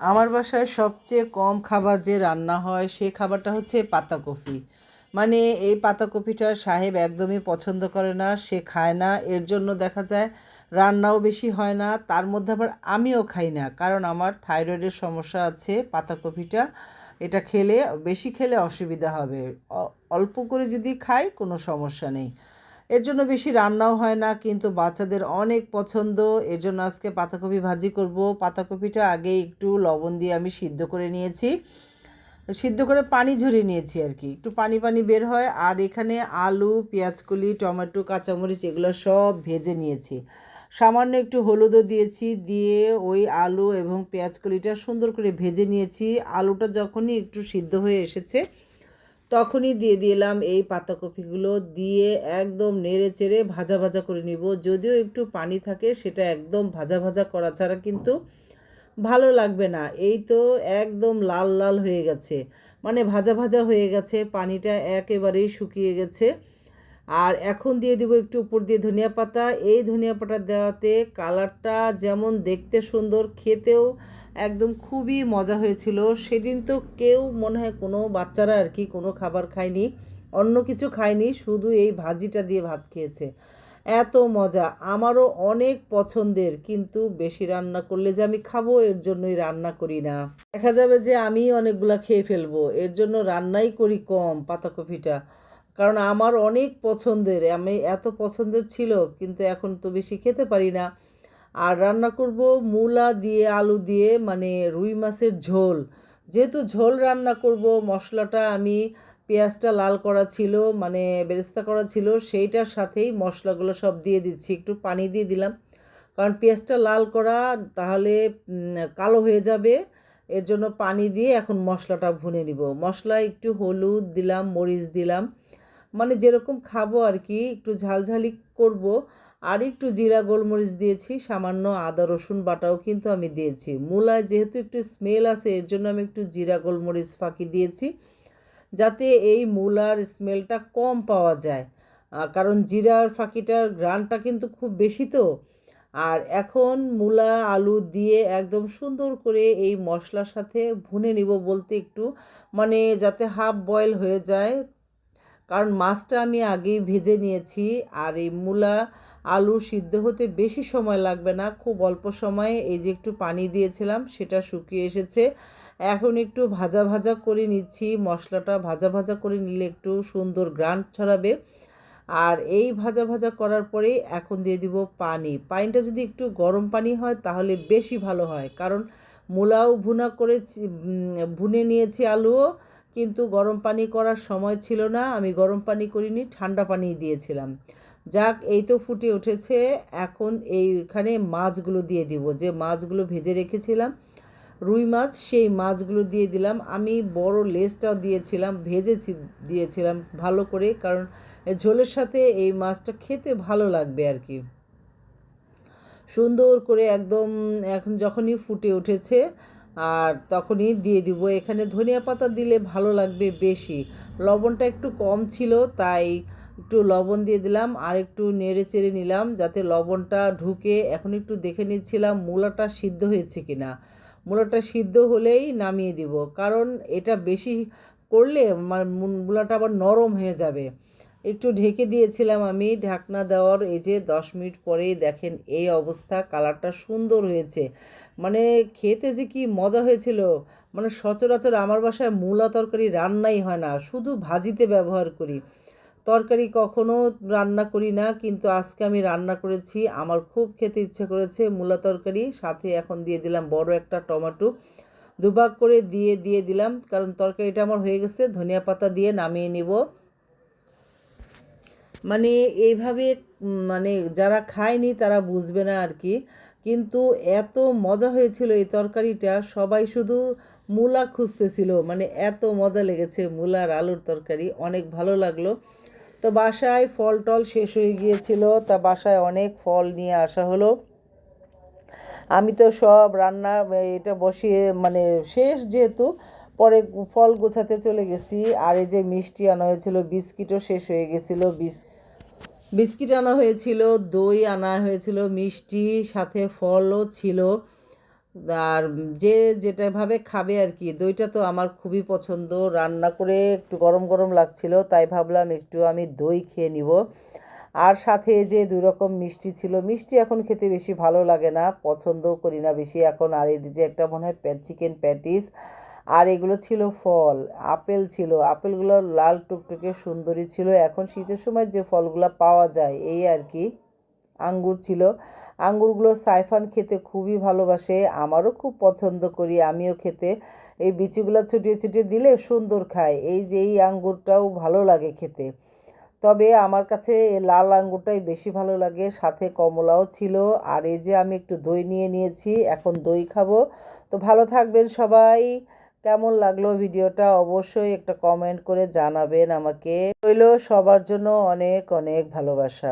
আমার বাসায় সবচেয়ে কম খাবার যে রান্না হয়, সে খাবারটা হচ্ছে পাতাকপি। মানে এই পাতাকপিটা সাহেব একদমই পছন্দ করে না, সে খায় না। এর জন্য দেখা যায় রান্নাও বেশি হয় না, তার মধ্যে আবার আমিও খাই না। কারণ আমার থাইরয়েডের সমস্যা আছে পাতাকপিটা। এটা খেলে, বেশি খেলে অসুবিধা হবে। অল্প করে যদি খাই, কোনো সমস্যা নেই। এর জন্য বেশি রান্নাও হয় না, কিন্তু বাচ্চাদের অনেক পছন্দ। এর জন্য আজকে পাতাকপি ভাজি করব। পাতাকপিটা আগে একটু লবণ দিয়ে আমি সিদ্ধ করে নিয়েছি। সিদ্ধ করে পানি ঝরিয়ে নিয়েছি আর কি। একটু পানি পানি বের হয়। আর এখানে আলু, পেঁয়াজকলি, টমেটো, কাঁচামরিচ এগুলো সব ভেজে নিয়েছি। সামান্য একটু হলুদও দিয়েছি, দিয়ে ওই আলু এবং পেঁয়াজকলিটা সুন্দর করে ভেজে নিয়েছি। আলুটা যখনই একটু সিদ্ধ হয়ে এসেছে তখনই দিয়ে দিলাম এই পাতাকপিগুলো। দিয়ে একদম নেড়ে চেড়ে ভাজা ভাজা করে নিব। যদিও একটু পানি থাকে, সেটা একদম ভাজা ভাজা করা ছাড়া কিন্তু ভালো লাগবে না। এই তো একদম লাল লাল হয়ে গেছে। মানে ভাজা ভাজা হয়ে গেছে, পানিটা একেবারেই শুকিয়ে গেছে। আর এখন দিয়ে দিব একটু উপর দিয়ে ধনিয়া পাতা। এই ধনিয়া পাতা দেওয়াতে কালারটা যেমন দেখতে সুন্দর, খেতেও একদম খুবই মজা হয়েছিল। সেদিন তো কেউ মনে হয় কোনো বাচ্চারা আর কি কোনো খাবার খায়নি, অন্য কিছু খায়নি, শুধু এই ভাজিটা দিয়ে ভাত খেয়েছে। এত মজা, আমারও অনেক পছন্দের, কিন্তু বেশি রান্না করলে যে আমি খাব, এর জন্যই রান্না করি না। দেখা যাবে যে আমি অনেকগুলা খেয়ে ফেলব, এর জন্য রান্নাই করি কম পাতাকপিটা। কারণ আমার অনেক পছন্দের, আমি এত পছন্দের ছিল কিন্তু এখন তো বেশি খেতে পারি না। আর রান্না করব মূলা দিয়ে, আলু দিয়ে মানে রুই মাছের ঝোল। যেহেতু ঝোল রান্না করব, মশলাটা আমি পেঁয়াজটা লাল করা ছিল মানে বেরেস্তা করা ছিল, সেইটার সাথেই মশলাগুলো সব দিয়ে দিচ্ছি। একটু পানি দিয়ে দিলাম। কারণ পেঁয়াজটা লাল করা তাহলে কালো হয়ে যাবে। এর জন্য পানি দিয়ে এখন মশলাটা ভুনে নিব। মশলা একটু হলুদ দিলাম, মরিচ দিলাম। মানে যেরকম খাব আর কি, একটু ঝালঝালি করব, আর একটু জিরা গোলমরিচ দিয়েছি, সামান্য আদা, রসুন বাটাও কিন্তু আমি দিয়েছি। মূলায় যেহেতু একটু স্মেল আছে, এর জন্য আমি একটু জিরা গোলমরিচ ফাঁকি দিয়েছি, যাতে এই মূলার স্মেলটা কম পাওয়া যায়। কারণ জিরার ফাঁকিটার গ্রানটা কিন্তু খুব বেশি তো। আর এখন মূলা, আলু দিয়ে একদম সুন্দর করে এই মশলার সাথে ভুনে নিব বলতে একটু মানে যাতে হাফ বয়েল হয়ে যায় কারণ মাছটা আমি আগেই ভেজে নিয়েছি আর এই মূলা, আলু সিদ্ধ হতে বেশি সময় লাগবে না, খুব অল্প সময়ে। এই যে একটু পানি দিয়েছিলাম, সেটা শুকিয়ে এসেছে। এখন একটু ভাজা ভাজা করে নিচ্ছি। মশলাটা ভাজা ভাজা করে নিলে একটু সুন্দর গ্রান্ট ছড়াবে। আর এই ভাজা ভাজা করার পরেই এখন দিয়ে দিব পানি। পানিটা যদি একটু গরম পানি হয়, তাহলে বেশি ভালো হয়। কারণ মূলাও ভুনা করেছি ভুনে নিয়েছি আলুও। কিন্তু গরম পানি করার সময় ছিল না, আমি গরম পানি করিনি, ঠান্ডা পানি দিয়েছিলাম। যাক, এই তো ফুটে উঠেছে, এখন এইখানে মাছগুলো দিয়ে দিব। যে মাছগুলো ভেজে রেখেছিলাম, রুই মাছ, সেই মাছগুলো দিয়ে দিলাম। আমি বড় লেজটাও দিয়েছিলাম ভেজে দিয়েছিলাম ভালো করে, কারণ ঝোলের সাথে এই মাছটা খেতে ভালো লাগবে আর কি। সুন্দর করে একদম, এখন যখনই ফুটে উঠেছে আর তখনই দিয়ে দিব। এখানে ধনিয়া পাতা দিলে ভালো লাগবে বেশি। লবণটা একটু কম ছিল, তাই একটু লবণ দিয়ে দিলাম আর একটু নেড়ে চেড়ে নিলাম যাতে লবণটা ঢুকে। এখন একটু দেখে নিচ্ছিলাম মূলাটা সিদ্ধ হয়েছে কি না মূলাটা সিদ্ধ হলেই নামিয়ে দিব, কারণ এটা বেশি করলে মূলাটা আবার নরম হয়ে যাবে। একটু ঢেকে দিয়েছিলাম আমি ঢাকনা দেওয়ার। এই যে দশ মিনিট পরেই দেখেন এই অবস্থা, কালারটা সুন্দর হয়েছে। মানে খেতে যে কি মজা হয়েছিল। মানে সচরাচর আমার বাসায় মূলা তরকারি রান্নাই হয় না, শুধু ভাজিতে ব্যবহার করি। তরকারি কখনো রান্না করি না, কিন্তু আজকে আমি রান্না করেছি। আমার খুব খেতে ইচ্ছে করেছে মূলা তরকারি। সাথে এখন দিয়ে দিলাম বড় একটা টমেটো। দুভাগ করে দিয়ে দিয়ে দিলাম। কারণ তরকারিটা আমার হয়ে গেছে, ধনিয়া পাতা দিয়ে নামিয়ে নিব। মানে এইভাবে মানে যারা খায়নি তারা বুঝবে না আর কি। কিন্তু এত মজা হয়েছিল এই তরকারিটা, সবাই শুধু মূলা খুঁজতেছিল। মানে এত মজা লেগেছে মূলার আলুর তরকারি, অনেক ভালো লাগল। তো বাসায় ফল টল শেষ হয়ে গিয়েছিল, তা বাসায় অনেক ফল নিয়ে আসা হলো। আমি তো সব রান্না, এটা বসিয়ে মানে শেষ যেহেতু পরে ফল গোছাতে চলে গেছি, আর এই যে মিষ্টি আনা হয়েছিল, বিস্কিটও শেষ হয়ে গেছিল, বিস, বিস্কিট আনা হয়েছিল, দই আনা হয়েছিল, মিষ্টি, সাথে ফলও ছিল, আর যে যেটাভাবে খাবে আর কি, দইটা তো আমার খুবই পছন্দ, রান্না করে একটু গরম গরম লাগছিল, তাই ভাবলাম একটু আমি দই খেয়ে নিব। আর সাথে যে দুই রকম মিষ্টি ছিল, মিষ্টি এখন খেতে বেশি ভালো লাগে না, পছন্দও করি না বেশি, এখন আর এর যে একটা মনে হয় চিকেন প্যাটিস আর এগুলো ছিল ফল, আপেল ছিল। আপেলগুলো লাল টুকটুকে সুন্দরী ছিল। এখন শীতের সময় যে ফলগুলো পাওয়া যায়, এই আর কি, আঙ্গুর ছিল। আঙ্গুরগুলো সাইফান খেতে খুবই ভালোবাসে, আমারও খুব পছন্দ করি, আমিও খেতে। এই বিচিগুলো ছুটিয়ে ছুটিয়ে দিলে সুন্দর খায়, এই যে এই আঙ্গুরটাও ভালো লাগে খেতে। তবে আমার কাছে লাল আঙ্গুরটাই বেশি ভালো লাগে, সাথে কমলাও ছিল। আর এই যে আমি একটু দই নিয়ে নিয়েছি, এখন দই খাব। তো ভালো থাকবেন সবাই। কেমন লাগল ভিডিওটা অবশ্যই একটা কমেন্ট করে জানাবেন আমাকে। রইল সবার জন্য অনেক অনেক ভালোবাসা।